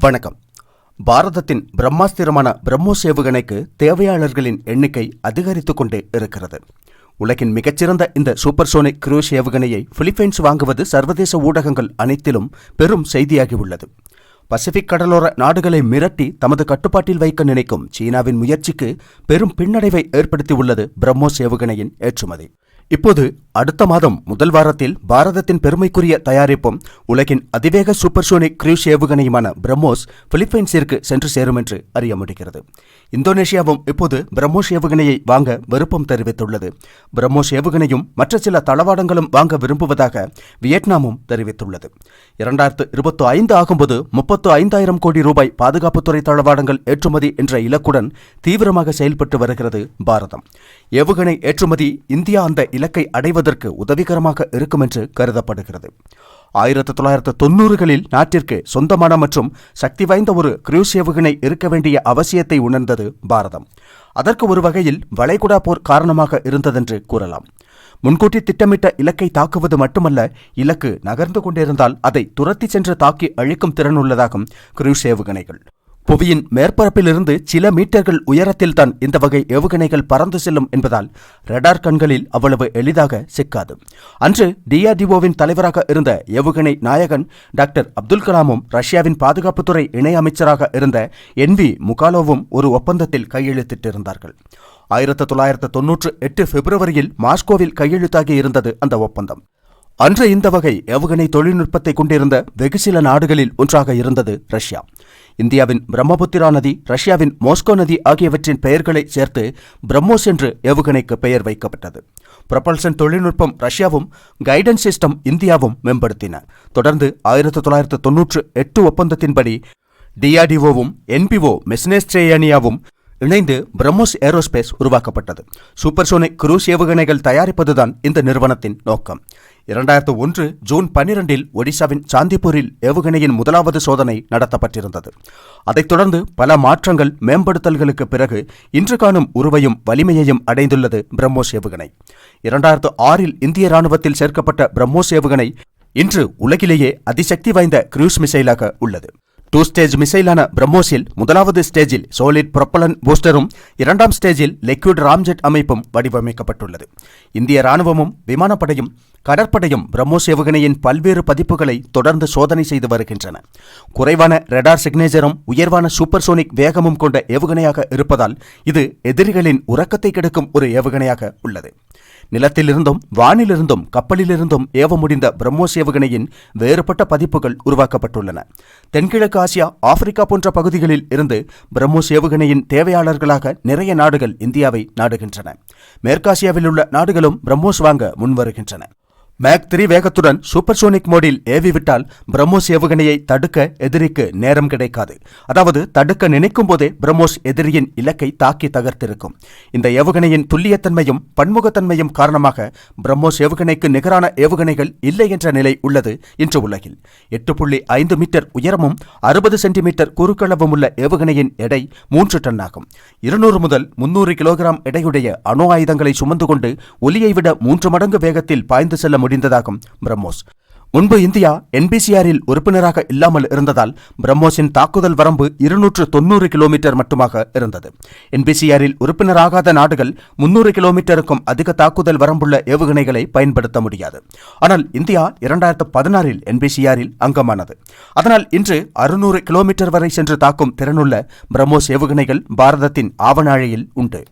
வணக்கம். பாரதத்தின் பிரம்மாஸ்திரமான பிரம்மோஸ் ஏவுகணைக்கு தேவையாளர்களின் எண்ணிக்கை அதிகரித்துக் கொண்டே இருக்கிறது. உலகின் மிகச்சிறந்த இந்த சூப்பர்சோனிக் குரூஸ் ஏவுகணையை பிலிப்பைன்ஸ் வாங்குவது சர்வதேச ஊடகங்கள் அனைத்திலும் பெரும் செய்தியாகியுள்ளது. பசிபிக் கடலோர நாடுகளை மிரட்டி தமது கட்டுப்பாட்டில் வைக்க நினைக்கும் சீனாவின் முயற்சிக்கு பெரும் பின்னடைவை ஏற்படுத்தியுள்ளது பிரம்மோஸ் ஏவுகணையின் ஏற்றுமதி. இப்போது அடுத்த மாதம் முதல் வாரத்தில் பாரதத்தின் பெருமைக்குரிய தயாரிப்பும் உலகின் அதிவேக சூப்பர்சோனிக் கிரூஸ் ஏவுகணையுமான பிரம்மோஸ் பிலிப்பைன்ஸிற்கு சென்று சேரும் என்று அறிய முடிகிறது. இந்தோனேஷியாவும் இப்போது பிரம்மோஸ் ஏவுகணையை வாங்க விருப்பம் தெரிவித்துள்ளது. பிரம்மோஸ் ஏவுகணையும் மற்ற சில தளவாடங்களும் வாங்க விரும்புவதாக வியட்நாமும் தெரிவித்துள்ளது. இரண்டாயிரத்து இருபத்தி ஐந்து ஆகும்போது முப்பத்து ஐந்தாயிரம் கோடி ரூபாய் பாதுகாப்புத்துறை தளவாடங்கள் ஏற்றுமதி என்ற இலக்குடன் தீவிரமாக செயல்பட்டு வருகிறது பாரதம். ஏவுகணை ஏற்றுமதி இந்தியா அந்த இலக்கை அடைவது அடைவதற்கு உதவிகரமாக இருக்கும் என்று கருதப்படுகிறது. ஆயிரத்தி தொள்ளாயிரத்து தொன்னூறுகளில் நாட்டிற்கு சொந்தமான மற்றும் சக்தி வாய்ந்த ஒரு கிரூஸ் ஏவுகணை இருக்க வேண்டிய அவசியத்தை உணர்ந்தது பாரதம். அதற்கு ஒரு வகையில் வளைகுடா போர் காரணமாக இருந்ததென்று கூறலாம். முன்கூட்டி திட்டமிட்ட இலக்கை தாக்குவது மட்டுமல்ல இலக்கு நகர்ந்து கொண்டிருந்தால் அதை துரத்தி சென்று தாக்கி அழிக்கும் திறனுள்ளதாகும் கிரூஸ் ஏவுகணைகள் புவியின் மேற்பரப்பிலிருந்து சில மீட்டர்கள் உயரத்தில் தான் இந்த வகை ஏவுகணைகள் பறந்து செல்லும் என்பதால் ரடார் கண்களில் அவ்வளவு எளிதாக சிக்காது. அன்று டிஆர்டிஓவின் தலைவராக இருந்த ஏவுகணை நாயகன் டாக்டர் அப்துல் கலாமும் ரஷ்யாவின் பாதுகாப்புத்துறை இணை அமைச்சராக இருந்த என் வி முகாலோவும் ஒரு ஒப்பந்தத்தில் கையெழுத்திட்டிருந்தார்கள். ஆயிரத்து தொள்ளாயிரத்து தொன்னூற்று எட்டு பிப்ரவரியில் மாஸ்கோவில் கையெழுத்தாகி இருந்தது அந்த ஒப்பந்தம். அன்று இந்த வகை ஏவுகணை தொழில்நுட்பத்தை கொண்டிருந்த வெகு சில நாடுகளில் ஒன்றாக இருந்தது ரஷ்யா. இந்தியாவின் பிரம்மபுத்திரா நதி ரஷ்யாவின் மோஸ்கோ நதி ஆகியவற்றின் பெயர்களை சேர்த்து பிரம்மோஸ் என்று ஏவுகணைக்கு பெயர் வைக்கப்பட்டது. ப்ரொபல்சன் தொழில்நுட்பம் ரஷ்யாவும் கைடன்ஸ் சிஸ்டம் இந்தியாவும் மேம்படுத்தின. தொடர்ந்து ஆயிரத்தி தொள்ளாயிரத்து தொன்னூற்று எட்டு ஒப்பந்தத்தின்படி டிஆர்டிஓவும் என்பிஓ மெஸ்னேஸ்ட்ரேயானியாவும் இணைந்து பிரம்மோஸ் ஏரோஸ்பேஸ் உருவாக்கப்பட்டது. சூப்பர்சோனிக் குரூஸ் ஏவுகணைகள் தயாரிப்பதுதான் இந்த நிறுவனத்தின் நோக்கம். இரண்டாயிரத்து ஒன்று ஜூன் பன்னிரண்டில் ஒடிசாவின் சாந்திப்பூரில் ஏவுகணையின் முதலாவது சோதனை நடத்தப்பட்டிருந்தது. அதைத் தொடர்ந்து பல மாற்றங்கள் மேம்படுத்தல்களுக்கு பிறகு இன்று காணும் உருவையும் வலிமையையும் அடைந்துள்ளது பிரம்மோஸ் ஏவுகணை. இரண்டாயிரத்து ஆறில் இந்திய ராணுவத்தில் சேர்க்கப்பட்ட பிரம்மோஸ் ஏவுகணை இன்று உலகிலேயே அதிசக்தி வாய்ந்த க்ரூஸ் மிசைலாக உள்ளது. டூ ஸ்டேஜ் மிசைலான பிரம்மோஸில் முதலாவது ஸ்டேஜில் சோலிட் புரப்பலன் பூஸ்டரும் இரண்டாம் ஸ்டேஜில் லிக்விட் ராம்ஜெட் அமைப்பும் வடிவமைக்கப்பட்டுள்ளது. இந்திய ராணுவமும் விமானப்படையும் கடற்படையும் பிரம்மோஸ் ஏவுகணையின் பல்வேறு பதிப்புகளை தொடர்ந்து சோதனை செய்து வருகின்றன. குறைவான ரெடார் சிக்னேச்சரும் உயர்வான சூப்பர்சோனிக் வேகமும் கொண்ட ஏவுகணையாக இருப்பதால் இது எதிரிகளின் உறக்கத்தை கெடுக்கும் ஒரு ஏவுகணையாக உள்ளது. நிலத்திலிருந்தும் வானிலிருந்தும் கப்பலிலிருந்தும் ஏவ முடிந்த பிரம்மோஸ் ஏவுகணையின் வேறுபட்ட பதிப்புகள் உருவாக்கப்பட்டுள்ளன. தென்கிழக்கு ஆசியா ஆப்பிரிக்கா போன்ற பகுதிகளில் இருந்து பிரம்மோஸ் ஏவுகணையின் தேவையாளர்களாக நிறைய நாடுகள் இந்தியாவை நாடுகின்றன. மேற்காசியாவில் உள்ள நாடுகளும் பிரம்மோஸ் வாங்க முன்வருகின்றன. மேக் த்ரீ வேகத்துடன் சூப்பர்சோனிக் மோடில் ஏவிவிட்டால் பிரம்மோஸ் ஏவுகணையை தடுக்க எதிரிக்கு நேரம் கிடைக்காது. அதாவது தடுக்க நினைக்கும் போதே பிரம்மோஸ் எதிரியின் இலக்கை தாக்கி தகர்த்திருக்கும். இந்த ஏவுகணையின் துல்லியத்தன்மையும் பன்முகத்தன்மையும் காரணமாக பிரம்மோஸ் ஏவுகணைக்கு நிகரான ஏவுகணைகள் இல்லை என்ற நிலை உள்ளது இன்று உலகில். எட்டு புள்ளி ஐந்து மீட்டர் உயரமும் அறுபது சென்டிமீட்டர் குறுக்களவும் உள்ள ஏவுகணையின் எடை மூன்று டன் ஆகும் இருநூறு முதல் முன்னூறு கிலோகிராம் எடையுடைய அணு ஆயுதங்களை சுமந்து கொண்டு ஒலியை விட மூன்று மடங்கு வேகத்தில் பாய்ந்து செல்ல முடியும் முடிந்ததாகும். பிரம்மோஸ். முன்பு இந்தியா என்பிசிஆரில் உறுப்பினராக இல்லாமல் இருந்ததால் பிரம்மோஸின் தாக்குதல் வரம்பு இருநூற்று தொன்னூறு கிலோமீட்டர் மட்டுமாக இருந்தது. என்பிசிஆரில் உறுப்பினராகாத நாடுகள் முன்னூறு கிலோமீட்டருக்கும் அதிக தாக்குதல் வரம்புள்ள ஏவுகணைகளை பயன்படுத்த முடியாது. ஆனால் இந்தியா இரண்டாயிரத்து பதினாறில் என்பிசிஆரில் அங்கமானது. அதனால் இன்று அறுநூறு கிலோமீட்டர் வரை சென்று தாக்கும் திறனுள்ள பிரம்மோஸ் ஏவுகணைகள் பாரதத்தின் ஆவணாழையில் உண்டு.